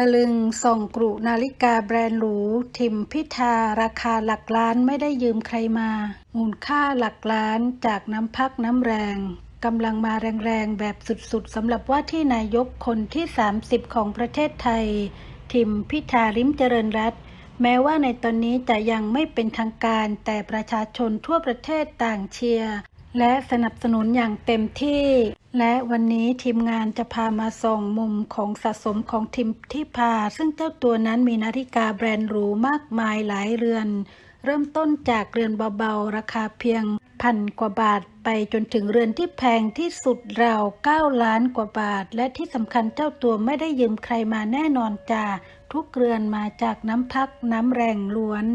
ตะลึงส่องกรุนาฬิกาแบรนด์หรู ทิมพิธา ราคาหลักล้านไม่ได้ยืมใครมา มูลค่าหลักล้านจากน้ำพักน้ำแรงกำลังมาแรงๆ แบบสุดๆสำหรับว่าที่นายกคนที่ 30 ของประเทศไทย ทิมพิธาลิมเจริญรัตแม้ว่าในตอนนี้จะยังไม่เป็นทางการ แต่ประชาชนทั่วประเทศต่างเชียร์และสนับสนุนอย่างเต็มที่ และวันนี้ทีมงานจะพามาส่องมุมของสะสมของทิมที่พา ซึ่งเจ้าตัวนั้นมีนาฬิกาแบรนด์หรูมากมายหลายเรือน เริ่มต้นจากเรือนเบาๆ ราคาเพียงพันกว่าบาทไปจนถึงเรือนที่แพงที่สุดราว9ล้านกว่าบาท และที่สำคัญเจ้าตัวไม่ได้ยืมใครมาแน่นอนจ้าทุกเรือนมาจากน้ำพักน้ำแรงล้วน